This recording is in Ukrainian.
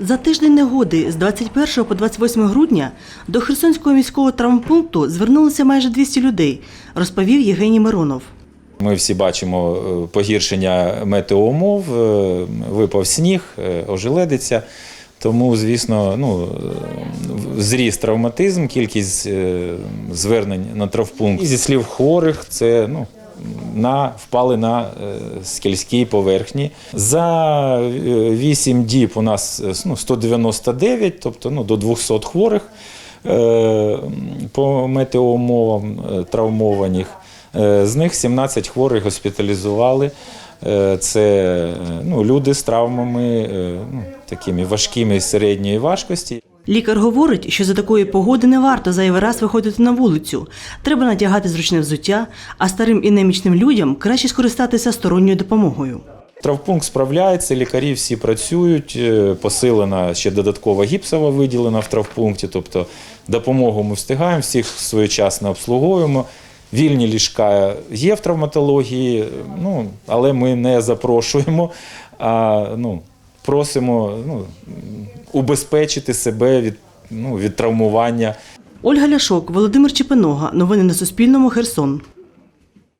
За тиждень негоди з 21 по 28 грудня до Херсонського міського травмпункту звернулося майже 200 людей, розповів Євгеній Миронов. Ми всі бачимо е, погіршення метеоумов, е, випав сніг, е, ожеледиця. Тому, звісно, ну, зріс травматизм, кількість звернень на травпункт. І зі слів хворих, це ну, на, впали на е, скельській поверхні. За 8 діб у нас е, ну, 199, тобто ну, до 200 хворих е, по метеоумовам е, травмованих. Е, З них 17 хворих госпіталізували. Е, Це е, ну, люди з травмами е, ну, такими важкими середньої важкості. Лікар говорить, що за такої погоди не варто зайвий раз виходити на вулицю. Треба надягати зручне взуття, а старим і немічним людям краще скористатися сторонньою допомогою. Травпункт справляється, лікарі всі працюють, е, посилена ще додаткова гіпсова виділена в травпункті, тобто допомогу ми встигаємо, всіх своєчасно обслуговуємо. Вільні ліжка є в травматології, ну, але ми не запрошуємо, а ну, просимо ну, убезпечити себе від, ну, від травмування. Ольга Ляшок, Володимир Чепиного, Новини на Суспільному. Херсон.